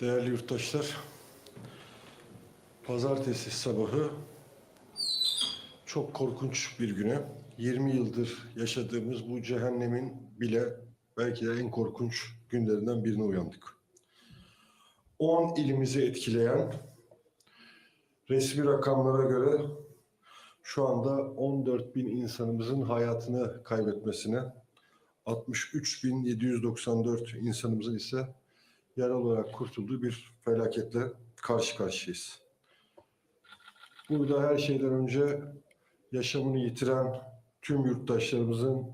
Değerli yurttaşlar, pazartesi sabahı çok korkunç bir güne, 20 yıldır yaşadığımız bu cehennemin bile belki de en korkunç günlerinden birine uyandık. 10 ilimizi etkileyen resmi rakamlara göre şu anda 14 bin insanımızın hayatını kaybetmesine, 63.794 insanımızın ise yaralı olarak kurtulduğu bir felaketle karşı karşıyayız. Burada her şeyden önce yaşamını yitiren tüm yurttaşlarımızın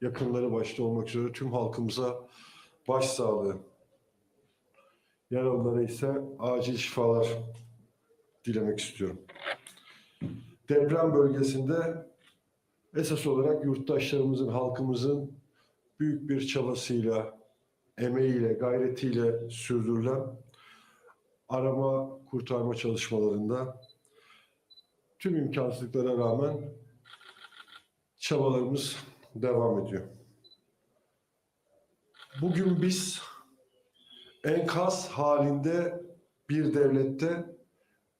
yakınları başta olmak üzere tüm halkımıza başsağlığı, yaralılara ise acil şifalar dilemek istiyorum. Deprem bölgesinde esas olarak yurttaşlarımızın, halkımızın büyük bir çabasıyla, emeğiyle, gayretiyle sürdürülen arama kurtarma çalışmalarında tüm imkansızlıklara rağmen çabalarımız devam ediyor. Bugün biz enkaz halinde bir devlette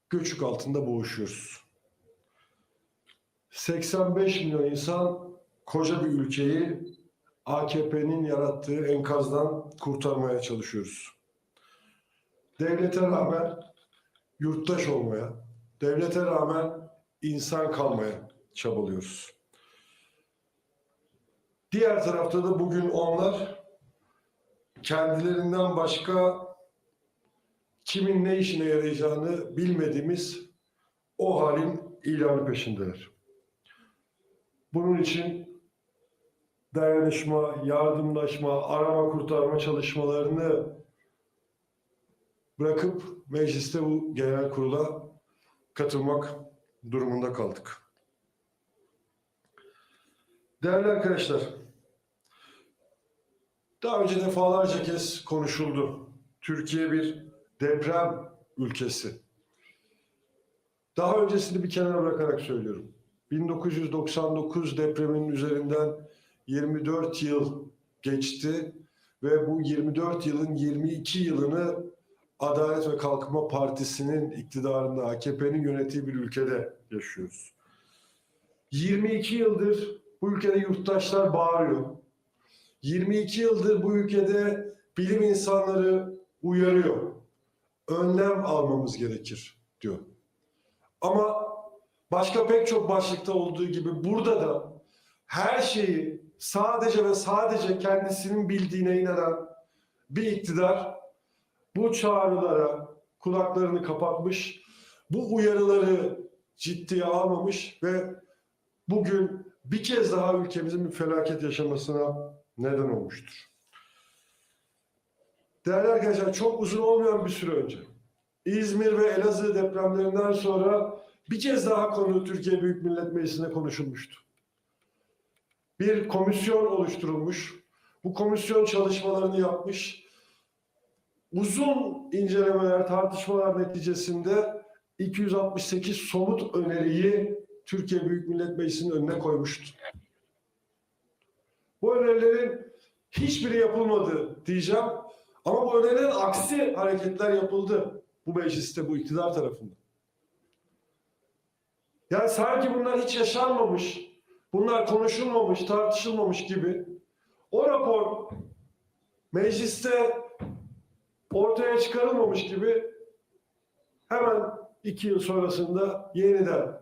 göçük altında boğuşuyoruz. 85 milyon insan koca bir ülkeyi AKP'nin yarattığı enkazdan kurtarmaya çalışıyoruz. Devlete rağmen yurttaş olmaya, devlete rağmen insan kalmaya çabalıyoruz. Diğer tarafta da bugün onlar kendilerinden başka kimin ne işine yarayacağını bilmediğimiz o halin ilanı peşindeler. Bunun için dayanışma, yardımlaşma, arama kurtarma çalışmalarını bırakıp mecliste bu genel kurula katılmak durumunda kaldık. Değerli arkadaşlar, daha önce defalarca kez konuşuldu. Türkiye bir deprem ülkesi. Daha öncesini bir kenara bırakarak söylüyorum. 1999 depreminin üzerinden 24 yıl geçti ve bu 24 yılın 22 yılını Adalet ve Kalkınma Partisi'nin iktidarında AKP'nin yönettiği bir ülkede yaşıyoruz. 22 yıldır bu ülkede yurttaşlar bağırıyor. 22 yıldır bu ülkede bilim insanları uyarıyor. Önlem almamız gerekir diyor. Ama başka pek çok başlıkta olduğu gibi burada da her şeyi sadece ve sadece kendisinin bildiğine inanan bir iktidar bu çağrılara kulaklarını kapatmış, bu uyarıları ciddiye almamış ve bugün bir kez daha ülkemizin bir felaket yaşamasına neden olmuştur. Değerli arkadaşlar çok uzun olmayan bir süre önce İzmir ve Elazığ depremlerinden sonra bir kez daha konu Türkiye Büyük Millet Meclisi'nde konuşulmuştu. Bir komisyon oluşturulmuş. Bu komisyon çalışmalarını yapmış. Uzun incelemeler, tartışmalar neticesinde 268 somut öneriyi Türkiye Büyük Millet Meclisi'nin önüne koymuştu. Bu önerilerin hiçbiri yapılmadı diyeceğim. Ama bu önerilerin aksi hareketler yapıldı bu mecliste, bu iktidar tarafından. Yani sanki bunlar hiç yaşanmamış, bunlar konuşulmamış, tartışılmamış gibi. O rapor mecliste ortaya çıkarılmamış gibi hemen iki yıl sonrasında yeniden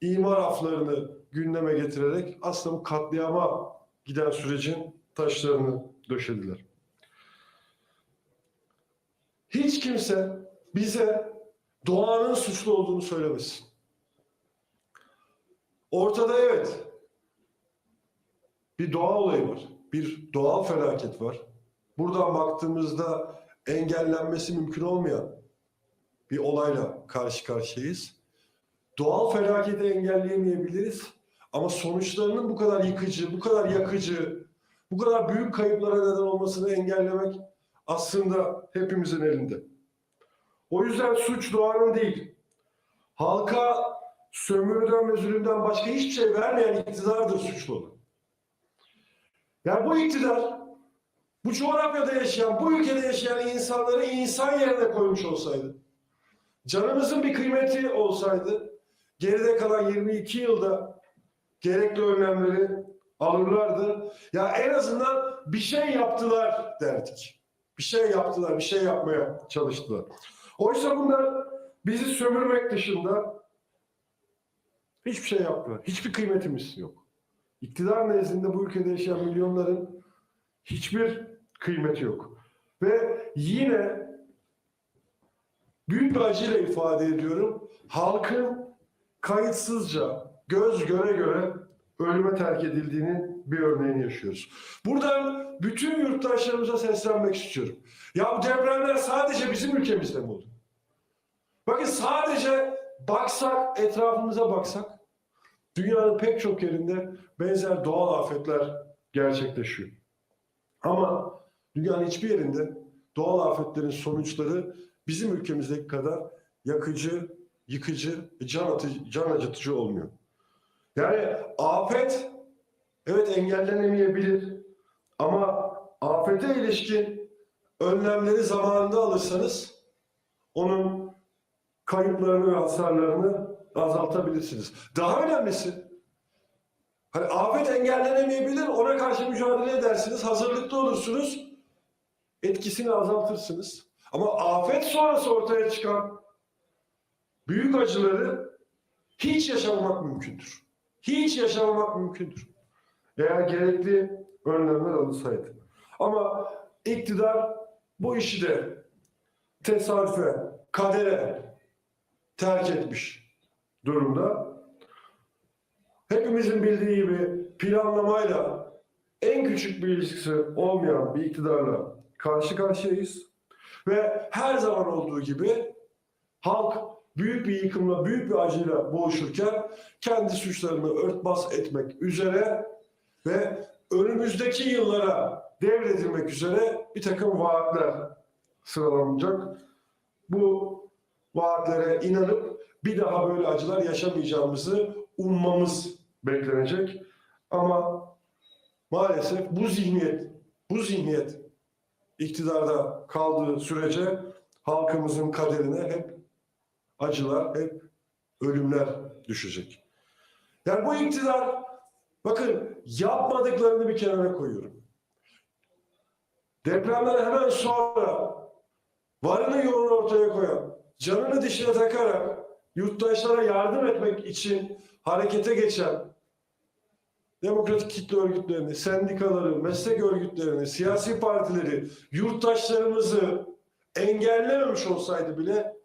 imar aflarını gündeme getirerek aslında bu katliama giden sürecin taşlarını döşediler. Hiç kimse bize doğanın suçlu olduğunu söylemesin. Ortada evet bir doğa olayı var. Bir doğal felaket var. Buradan baktığımızda engellenmesi mümkün olmayan bir olayla karşı karşıyayız. Doğal felaketi engelleyemeyebiliriz ama sonuçlarının bu kadar yıkıcı, bu kadar yakıcı, bu kadar büyük kayıplara neden olmasını engellemek aslında hepimizin elinde. O yüzden suç doğanın değil. Halka sömürüden ve zulümden başka hiçbir şey vermeyen iktidardır suçlu olan. Yani bu iktidar bu coğrafyada yaşayan, bu ülkede yaşayan insanları insan yerine koymuş olsaydı, canımızın bir kıymeti olsaydı, geride kalan 22 yılda gerekli önlemleri alırlardı. Ya en azından bir şey yaptılar derdik. Bir şey yaptılar, bir şey yapmaya çalıştılar. Oysa bunlar bizi sömürmek dışında hiçbir şey yapmıyor. Hiçbir kıymetimiz yok. İktidar nezdinde bu ülkede yaşayan milyonların hiçbir kıymeti yok. Ve yine büyük bir acıyla ifade ediyorum. Halkın kayıtsızca, göz göre göre ölüme terk edildiğinin bir örneğini yaşıyoruz. Buradan bütün yurttaşlarımıza seslenmek istiyorum. Ya bu depremler sadece bizim ülkemizde mi oldu? Bakın sadece baksak, etrafımıza baksak, dünyanın pek çok yerinde benzer doğal afetler gerçekleşiyor. Ama dünyanın hiçbir yerinde doğal afetlerin sonuçları bizim ülkemizdeki kadar yakıcı, yıkıcı, can, atıcı, can acıtıcı olmuyor. Yani afet evet engellenemeyebilir ama afete ilişkin önlemleri zamanında alırsanız onun kayıplarını ve hasarlarını azaltabilirsiniz. Daha önemlisi hani afet engellenemeyebilir ona karşı mücadele edersiniz, hazırlıklı olursunuz, etkisini azaltırsınız. Ama afet sonrası ortaya çıkan büyük acıları hiç yaşamamak mümkündür. Hiç yaşamamak mümkündür. Eğer gerekli önlemler alınsaydı. Ama iktidar bu işi de tesadüfe, kadere terk etmiş durumda. Hepimizin bildiği gibi planlamayla en küçük bir ilişkisi olmayan bir iktidarla karşı karşıyayız. Ve her zaman olduğu gibi halk büyük bir yıkımla, büyük bir acıyla boğuşurken kendi suçlarını örtbas etmek üzere ve önümüzdeki yıllara devredilmek üzere bir takım vaatler sıralanacak. Bu vaatlere inanıp bir daha böyle acılar yaşamayacağımızı ummamız beklenecek. Ama maalesef bu zihniyet, bu zihniyet iktidarda kaldığı sürece halkımızın kaderine hep acılar, hep ölümler düşecek. Yani bu iktidar bakın yapmadıklarını bir kenara koyuyorum. Depremden hemen sonra varını yoğunu ortaya koyan, canını dişine takarak yurttaşlara yardım etmek için harekete geçen demokratik kitle örgütlerini, sendikaları, meslek örgütlerini, siyasi partileri, yurttaşlarımızı engellememiş olsaydı bile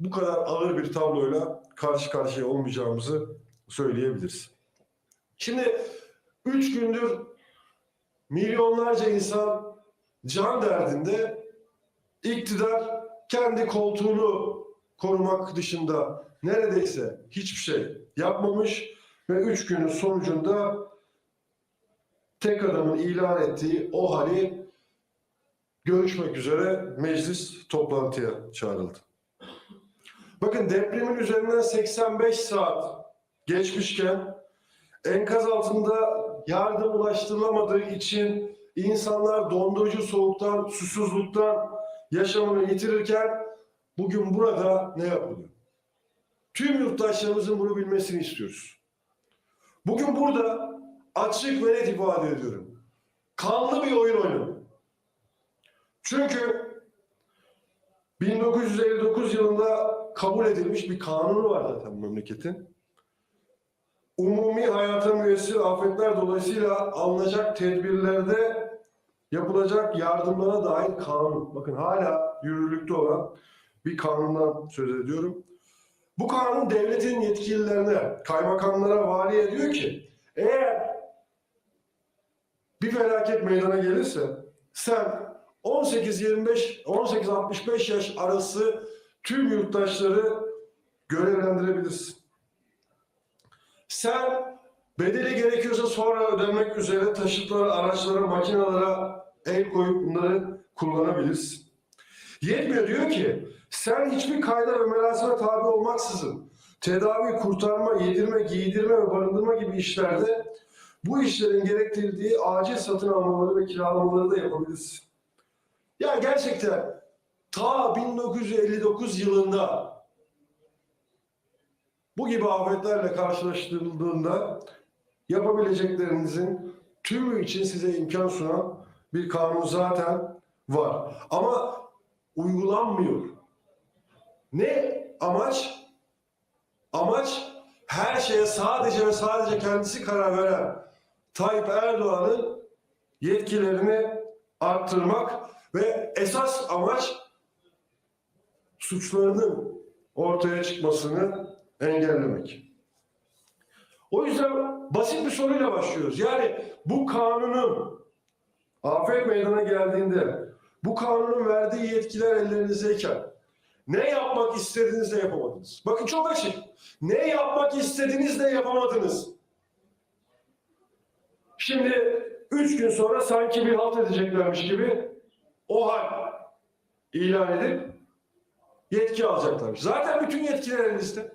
bu kadar ağır bir tabloyla karşı karşıya olmayacağımızı söyleyebiliriz. Şimdi üç gündür milyonlarca insan can derdinde iktidar kendi koltuğunu korumak dışında neredeyse hiçbir şey yapmamış ve üç günün sonucunda tek adamın ilan ettiği o hali görüşmek üzere meclis toplantıya çağrıldı. Bakın depremin üzerinden 85 saat geçmişken enkaz altında yardım ulaştırılamadığı için insanlar dondurucu soğuktan, susuzluktan yaşamını yitirirken bugün burada ne yapılıyor? Tüm yurttaşlarımızın bunu bilmesini istiyoruz. Bugün burada açık ve net ifade ediyorum. Kanlı bir oyun oynanıyor. Çünkü 1959 yılında kabul edilmiş bir kanunu var zaten memleketin. Umumi hayata müessir afetler dolayısıyla alınacak tedbirlerde yapılacak yardımlara dair kanun. Bakın hala yürürlükte olan bir kanundan söz ediyorum. Bu kanun devletin yetkililerine, kaymakamlara, valiye diyor ki eğer bir felaket meydana gelirse sen 18-25, 18-65 yaş arası tüm yurttaşları görevlendirebilirsin. Sen bedeli gerekiyorsa sonra ödemek üzere taşıtlara, araçlara, makinalara el koyup bunları kullanabilirsin. Yetmiyor diyor ki sen hiçbir kayda ve merasime tabi olmaksızın tedavi, kurtarma, yedirme, giydirme ve barındırma gibi işlerde bu işlerin gerektirdiği acil satın almaları ve kiralamaları da yapabiliriz. Ya gerçekten ta 1959 yılında bu gibi afetlerle karşılaştırıldığında yapabileceklerinizin tümü için size imkan sunan bir kanun zaten var. Ama uygulanmıyor. Ne amaç? Amaç her şeye sadece ve sadece kendisi karar veren Tayyip Erdoğan'ın yetkilerini arttırmak ve esas amaç suçlarının ortaya çıkmasını engellemek. O yüzden basit bir soruyla başlıyoruz. Yani bu kanunun afet meydana geldiğinde bu kanunun verdiği yetkiler ellerinizdeyken ne yapmak istediğinizde yapamadınız. Bakın çok açık. Ne yapmak istediğinizde yapamadınız. Şimdi üç gün sonra sanki bir halt edeceklermiş gibi o hal ilan edip yetki alacaklarmış. Zaten bütün yetkiler elinizde.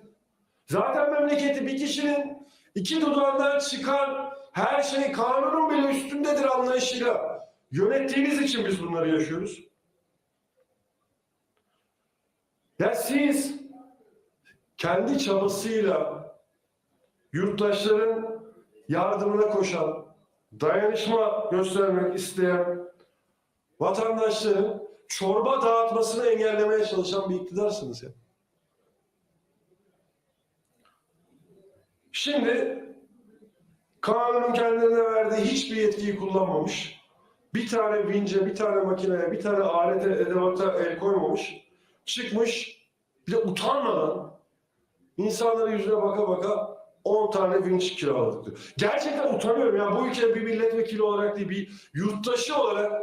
Zaten memleketi bir kişinin iki dudağından çıkan her şey kanunun bile üstündedir anlayışıyla yönettiğiniz için biz bunları yaşıyoruz. Ya siz kendi çabasıyla yurttaşların yardımına koşan, dayanışma göstermek isteyen vatandaşların çorba dağıtmasını engellemeye çalışan bir iktidarsınız ya. Şimdi kanunun kendilerine verdiği hiçbir yetkiyi kullanmamış, bir tane vince, bir tane makineye, bir tane alete, edevata el koymamış, çıkmış bir de utanmadan insanların yüzüne baka baka 10 tane vinç kiraladık diyor. Gerçekten utanıyorum ya bu ülkede bir milletvekili olarak değil bir yurttaşı olarak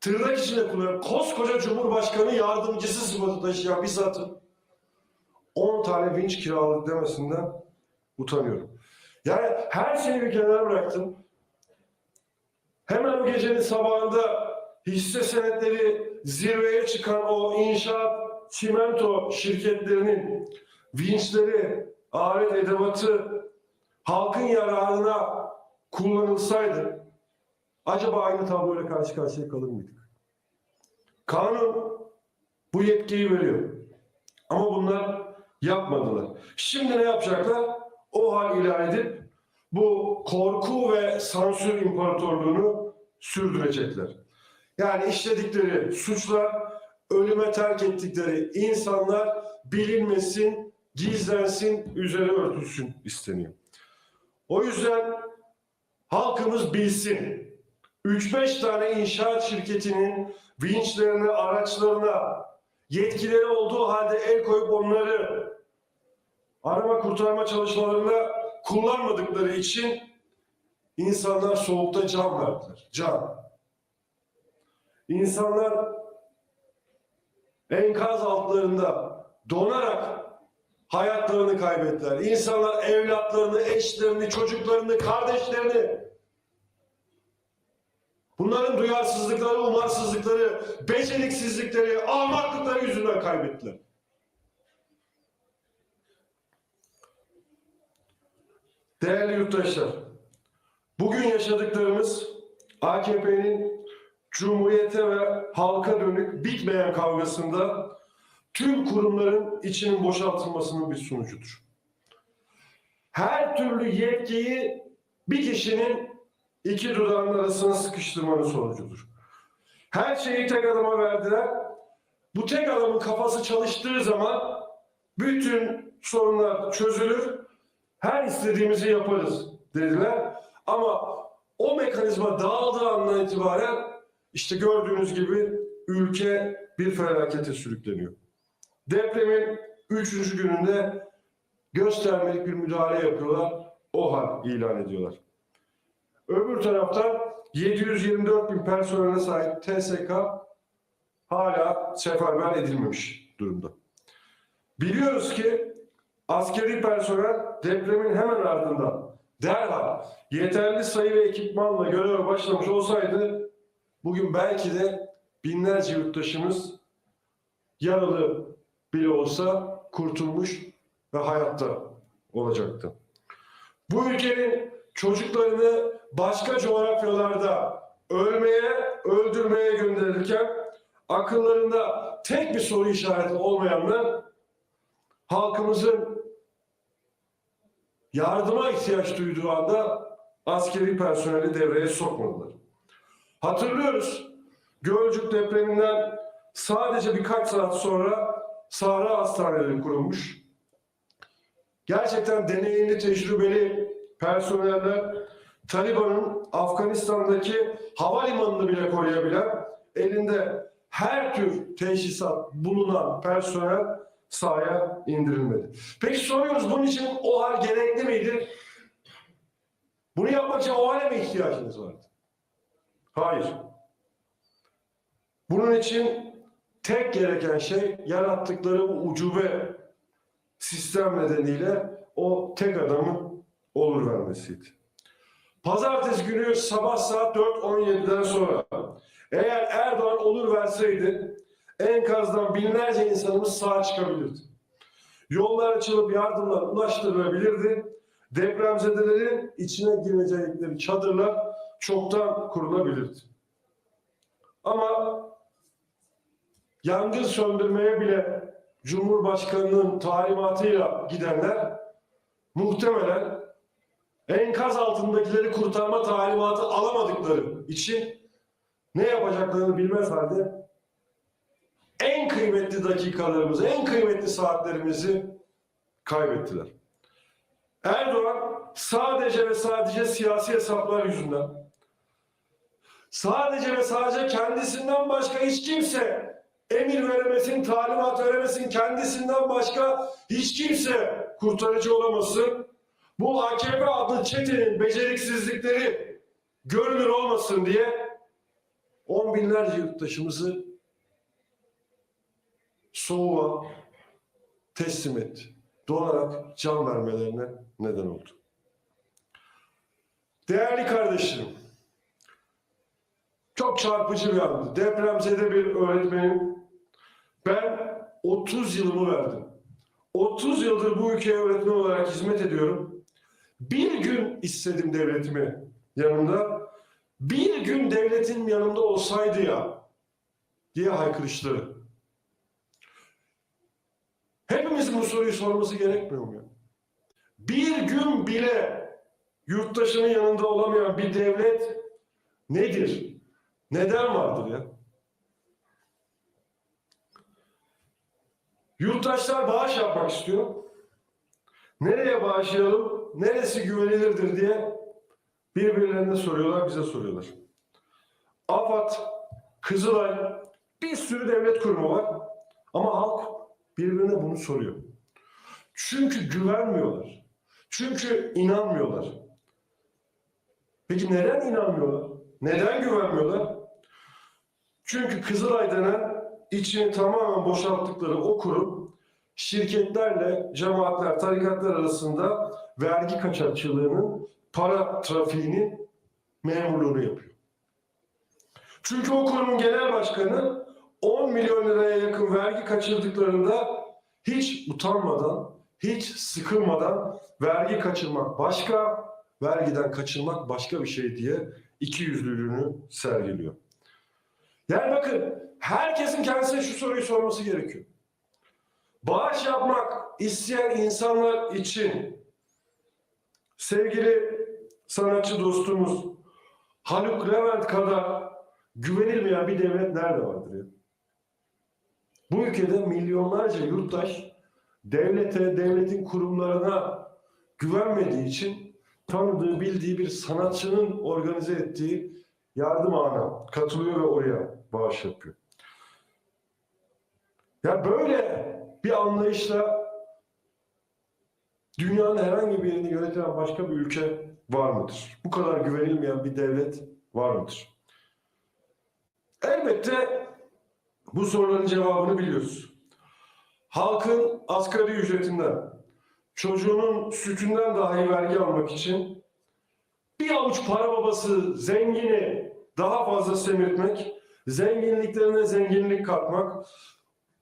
tırnak içinde kullanıyorum. Koskoca Cumhurbaşkanı yardımcısı sıfatı taşıyan bir zatın 10 tane vinç kiraladık demesinden utanıyorum. Yani her şeyi bir kenara bıraktım. Hemen o gecenin sabahında hisse senetleri zirveye çıkan o inşaat çimento şirketlerinin vinçleri, alet edevatı halkın yararına kullanılsaydı acaba aynı tabloyla karşı karşıya kalır mıydık? Kanun bu yetkiyi veriyor. Ama bunlar yapmadılar. Şimdi ne yapacaklar? O hal ilan edip bu korku ve sansür imparatorluğunu sürdürecekler. Yani işledikleri suçlar, ölüme terk ettikleri insanlar bilinmesin, gizlensin, üzeri örtülsün isteniyor. O yüzden halkımız bilsin. 3-5 tane inşaat şirketinin vinçlerine, araçlarına yetkileri olduğu halde el koyup onları arama kurtarma çalışmalarında kullanmadıkları için insanlar soğukta can verdiler. Can. İnsanlar enkaz altlarında donarak hayatlarını kaybettiler. İnsanlar evlatlarını, eşlerini, çocuklarını, kardeşlerini bunların duyarsızlıkları, umarsızlıkları, beceriksizlikleri, ahmaklıkları yüzünden kaybettiler. Değerli yurttaşlar, bugün yaşadıklarımız AKP'nin Cumhuriyete ve halka dönük bitmeyen kavgasında tüm kurumların içinin boşaltılmasının bir sonucudur. Her türlü yetkiyi bir kişinin iki dudağının arasına sıkıştırmanın sonucudur. Her şeyi tek adama verdiler. Bu tek adamın kafası çalıştığı zaman bütün sorunlar çözülür. Her istediğimizi yaparız dediler. Ama o mekanizma dağıldığı andan itibaren işte gördüğünüz gibi ülke bir felakete sürükleniyor. Depremin üçüncü gününde göstermelik bir müdahale yapıyorlar. O hal ilan ediyorlar. Öbür taraftan 724 bin personele sahip TSK hala seferber edilmemiş durumda. Biliyoruz ki askeri personel depremin hemen ardından derhal yeterli sayı ve ekipmanla göreve başlamış olsaydı bugün belki de binlerce yurttaşımız yaralı bile olsa kurtulmuş ve hayatta olacaktı. Bu ülkenin çocuklarını başka coğrafyalarda ölmeye, öldürmeye gönderirken akıllarında tek bir soru işareti olmayanlar halkımızın yardıma ihtiyaç duyduğu anda askeri personeli devreye sokmadılar. Hatırlıyoruz Gölcük depreminden sadece birkaç saat sonra Sahra Hastaneleri kurulmuş. Gerçekten deneyimli, tecrübeli personeller Taliban'ın Afganistan'daki havalimanını bile koruyabilen elinde her tür teşhisat bulunan personel sahaya indirilmedi. Peki soruyoruz bunun için o hal gerekli miydi? Bunu yapmak için o hale mi ihtiyacınız vardı? Hayır. Bunun için tek gereken şey yarattıkları bu ucube sistem nedeniyle o tek adamın olur vermesiydi. Pazartesi günü sabah saat 4.17'den sonra eğer Erdoğan olur verseydi enkazdan binlerce insanımız sağ çıkabilirdi. Yollar açılıp yardımlar ulaştırılabilirdi. Depremzedelerin içine girecekleri çadırlar çoktan kurulabilirdi. Ama yangın söndürmeye bile Cumhurbaşkanı'nın talimatıyla gidenler muhtemelen enkaz altındakileri kurtarma talimatı alamadıkları için ne yapacaklarını bilmez halde en kıymetli dakikalarımızı, en kıymetli saatlerimizi kaybettiler. Erdoğan sadece ve sadece siyasi hesaplar yüzünden sadece ve sadece kendisinden başka hiç kimse emir veremesin, talimat veremesin, kendisinden başka hiç kimse kurtarıcı olamasın. Bu AKP adlı çetenin beceriksizlikleri görünür olmasın diye on binlerce yurttaşımızı soğuğa teslim etti. Donarak can vermelerine neden oldu. Değerli kardeşlerim, çok çarpıcı bir andı. Depremzede bir öğretmenim. Ben 30 yılımı verdim. 30 yıldır bu ülkeye öğretmen olarak hizmet ediyorum. Bir gün istedim devletimi yanımda. Bir gün devletin yanımda olsaydı ya diye haykırışları. Hepimizin bu soruyu sorması gerekmiyor mu? Bir gün bile yurttaşının yanında olamayan bir devlet nedir? Neden vardır ya? Yurttaşlar bağış yapmak istiyor. Nereye bağışlayalım, neresi güvenilirdir diye birbirlerine soruyorlar, bize soruyorlar. AFAD, Kızılay, bir sürü devlet kurumu var. Ama halk birbirine bunu soruyor. Çünkü güvenmiyorlar. Çünkü inanmıyorlar. Peki neden inanmıyorlar? Neden güvenmiyorlar? Çünkü Kızılay denen içini tamamen boşalttıkları o kurum şirketlerle cemaatler, tarikatlar arasında vergi kaçakçılığının, para trafiğinin memurluğunu yapıyor. Çünkü o kurumun genel başkanı 10 milyon liraya yakın vergi kaçırdıklarında hiç utanmadan, hiç sıkılmadan vergi kaçırmak başka, vergiden kaçırmak başka bir şey diye iki yüzlülüğünü sergiliyor. Yani bakın herkesin kendisine şu soruyu sorması gerekiyor. Bağış yapmak isteyen insanlar için sevgili sanatçı dostumuz Haluk Levent kadar güvenilmeyen bir devlet nerede vardır ya? Bu ülkede milyonlarca yurttaş devlete, devletin kurumlarına güvenmediği için tanıdığı, bildiği bir sanatçının organize ettiği yardım ağına katılıyor ve oraya bağış yapıyor. Ya böyle bir anlayışla dünyanın herhangi bir yerini yöneten başka bir ülke var mıdır? Bu kadar güvenilmeyen bir devlet var mıdır? Elbette bu soruların cevabını biliyoruz. Halkın asgari ücretinden, çocuğunun sütünden dahi vergi almak için bir avuç para babası zengini daha fazla semirtmek, zenginliklerine zenginlik katmak,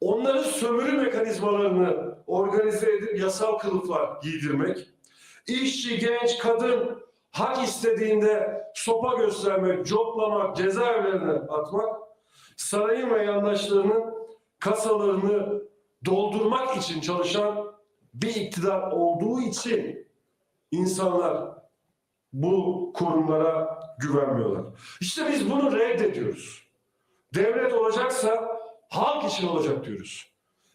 onların sömürü mekanizmalarını organize edip yasal kılıflar giydirmek, işçi, genç, kadın hak istediğinde sopa göstermek, coplamak, cezaevlerine atmak, sarayın ve yandaşlarının kasalarını doldurmak için çalışan bir iktidar olduğu için insanlar bu kurumlara güvenmiyorlar. İşte biz bunu reddediyoruz. Devlet olacaksa halk için olacak diyoruz.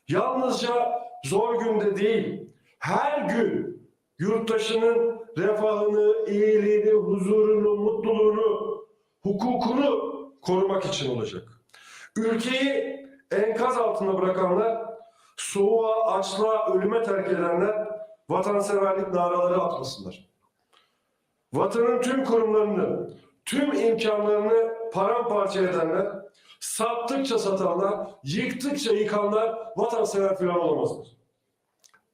Yalnızca zor günde değil, her gün yurttaşının refahını, iyiliğini, huzurunu, mutluluğunu, hukukunu korumak için olacak. Ülkeyi enkaz altında bırakanlar, soğuğa, açlığa, ölüme terk edenler vatanseverlik naraları atmasınlar. Vatanın tüm kurumlarını, tüm imkanlarını paramparça edenler, sattıkça satanlar, yıktıkça yıkanlar vatansever falan olamazlar.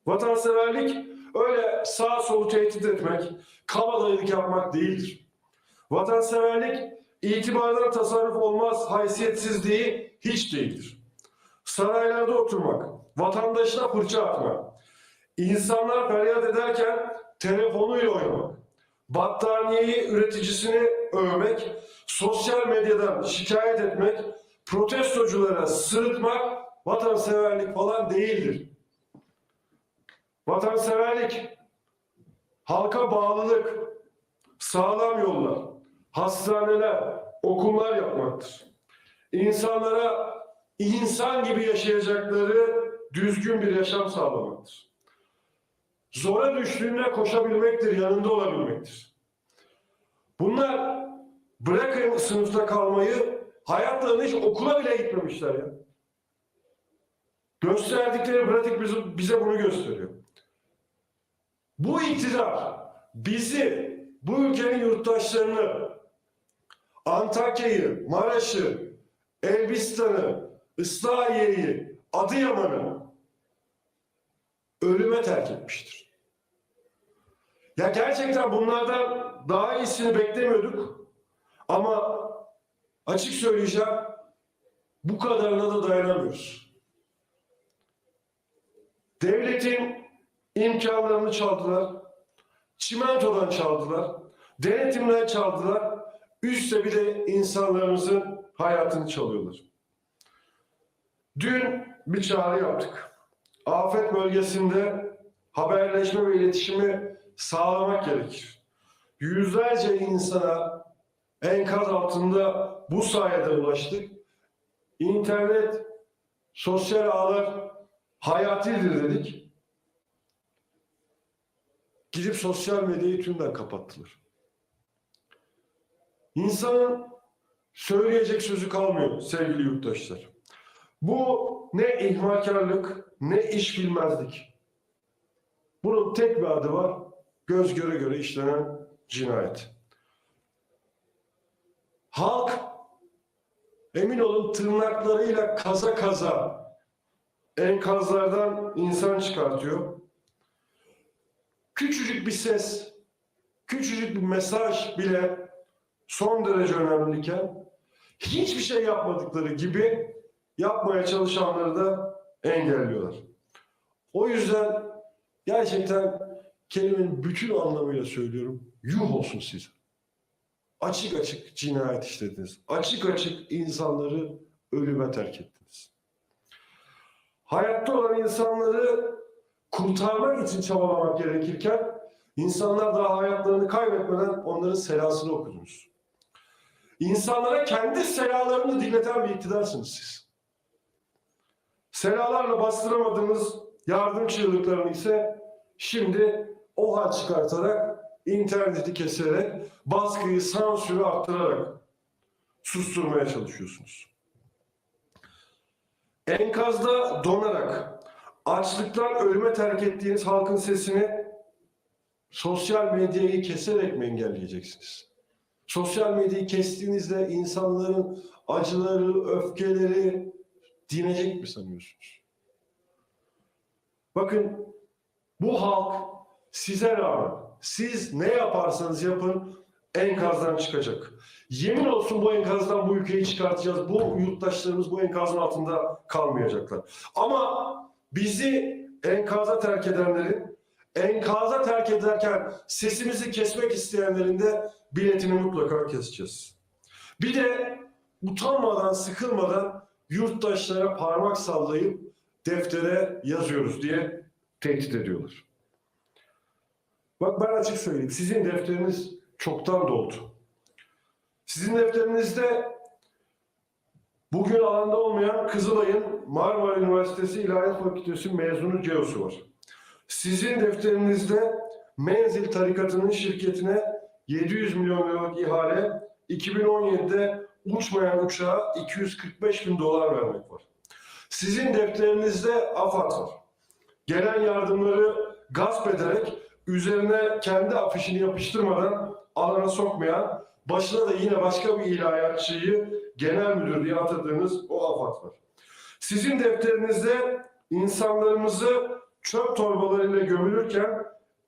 Vatanseverlik öyle sağ solu tehdit etmek, kabadayılık yapmak değildir. Vatanseverlik itibardan tasarruf olmaz haysiyetsizliği hiç değildir. Saraylarda oturmak, vatandaşına fırça atmak, insanlar feryat ederken telefonuyla oynamak, battaniyeyi üreticisini övmek, sosyal medyadan şikayet etmek, protestoculara sırıtmak vatanseverlik falan değildir. Vatanseverlik, halka bağlılık, sağlam yollar, hastaneler, okullar yapmaktır. İnsanlara insan gibi yaşayacakları düzgün bir yaşam sağlamaktır. Zora düştüğünde koşabilmektir, yanında olabilmektir. Bunlar bırakın sınıfta kalmayı, hayatlarında hiç okula bile gitmemişler ya. Gösterdikleri pratik bize, bunu gösteriyor. Bu iktidar bizi, bu ülkenin yurttaşlarını, Antakya'yı, Maraş'ı, Elbistan'ı, Islahiye'yi, Adıyaman'ı ölüme terk etmiştir. Ya gerçekten bunlardan daha iyisini beklemiyorduk. Ama açık söyleyeceğim bu kadarına da dayanamıyoruz. Devletin imkanlarını çaldılar. Çimentodan çaldılar. Denetimden çaldılar. Üste bir de insanlarımızın hayatını çalıyorlar. Dün bir çağrı yaptık. Afet bölgesinde haberleşme ve iletişimi sağlamak gerekir. Yüzlerce insana enkaz altında bu sayede ulaştık. İnternet, sosyal ağlar hayatidir dedik. Gidip sosyal medyayı tümden kapattılar. İnsanın söyleyecek sözü kalmıyor sevgili yurttaşlar. Bu ne ihmalkarlık ne iş bilmezlik. Bunun tek bir adı var. Göz göre göre işlenen cinayet. Halk emin olun tırnaklarıyla kaza kaza enkazlardan insan çıkartıyor. Küçücük bir ses, küçücük bir mesaj bile son derece önemliyken hiçbir şey yapmadıkları gibi yapmaya çalışanları da engelliyorlar. O yüzden gerçekten kelimenin bütün anlamıyla söylüyorum. Yuh olsun size. Açık açık cinayet işlediniz. Açık açık insanları ölüme terk ettiniz. Hayatta olan insanları kurtarmak için çabalamak gerekirken insanlar daha hayatlarını kaybetmeden onların selasını okudunuz. İnsanlara kendi selalarını dinleten bir iktidarsınız siz. Selalarla bastıramadığınız yardım çığlıklarını ise şimdi o hal çıkartarak, interneti keserek, baskıyı, sansürü arttırarak susturmaya çalışıyorsunuz. Enkazda donarak, açlıktan ölüme terk ettiğiniz halkın sesini sosyal medyayı keserek mi engelleyeceksiniz? Sosyal medyayı kestiğinizde insanların acıları, öfkeleri dinecek mi sanıyorsunuz? Bakın bu halk size rağmen siz ne yaparsanız yapın enkazdan çıkacak. Yemin olsun bu enkazdan bu ülkeyi çıkartacağız. Bu yurttaşlarımız bu enkazın altında kalmayacaklar. Ama bizi enkaza terk edenlerin, Enkaza terk ederken sesimizi kesmek isteyenlerin de biletini mutlaka keseceğiz. Bir de utanmadan, sıkılmadan yurttaşlara parmak sallayıp deftere yazıyoruz diye tehdit ediyorlar. Bak ben açık söyleyeyim. Sizin defteriniz çoktan doldu. Sizin defterinizde bugün alanda olmayan Kızılay'ın Marmara Üniversitesi İlahiyat Fakültesi mezunu CEO'su var. Sizin defterinizde Menzil Tarikatı'nın şirketine 700 milyon liralık ihale 2017'de uçmayan uçağa 245 bin dolar vermek var. Sizin defterinizde AFAD var. Gelen yardımları gasp ederek üzerine kendi afişini yapıştırmadan alana sokmayan, başına da yine başka bir ilahiyatçıyı genel müdür diye atadığınız o AFAD var. Sizin defterinizde insanlarımızı çöp torbalarıyla gömülürken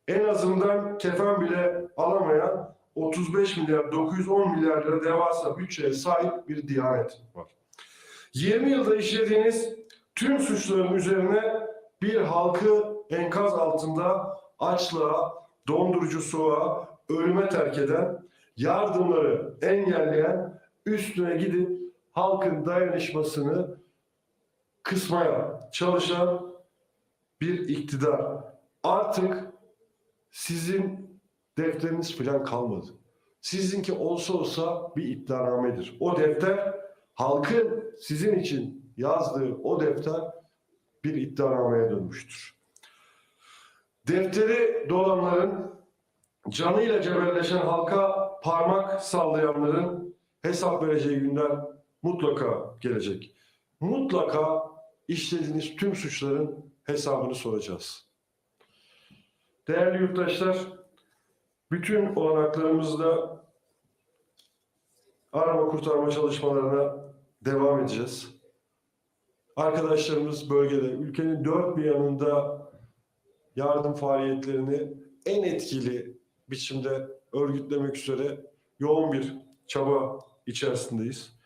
en azından kefen bile alamayan 35 milyar 910 milyar lira devasa bütçeye sahip bir diyanet var. 20 yılda işlediğiniz tüm suçların üzerine bir halkı enkaz altında açlığa, dondurucu soğuğa, ölüme terk eden, yardımları engelleyen, üstüne gidip halkın dayanışmasını kısmaya çalışan bir iktidar. Artık sizin defteriniz falan kalmadı. Sizinki olsa olsa bir iddianamedir. O defter halkın sizin için yazdığı o defter bir iddianameye dönmüştür. Defteri dolanların, canıyla cebelleşen halka parmak sallayanların hesap vereceği günler mutlaka gelecek. Mutlaka işlediğiniz tüm suçların hesabını soracağız. Değerli yurttaşlar, bütün olanaklarımızla arama kurtarma çalışmalarına devam edeceğiz. Arkadaşlarımız bölgede, ülkenin dört bir yanında yardım faaliyetlerini en etkili biçimde örgütlemek üzere yoğun bir çaba içerisindeyiz.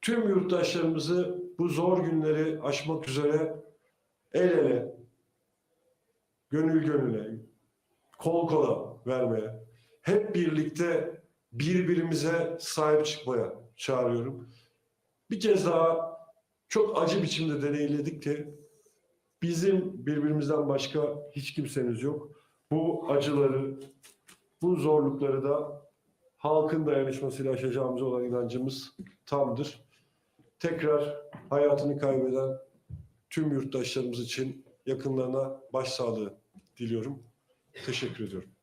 Tüm yurttaşlarımızı bu zor günleri aşmak üzere el ele, gönül gönüle, kol kola vermeye, hep birlikte birbirimize sahip çıkmaya çağırıyorum. Bir kez daha çok acı biçimde deneyimledik ki bizim birbirimizden başka hiç kimseniz yok. Bu acıları, bu zorlukları da halkın dayanışmasıyla aşacağımıza olan inancımız tamdır. Tekrar hayatını kaybeden tüm yurttaşlarımız için yakınlarına başsağlığı diliyorum. Teşekkür ediyorum.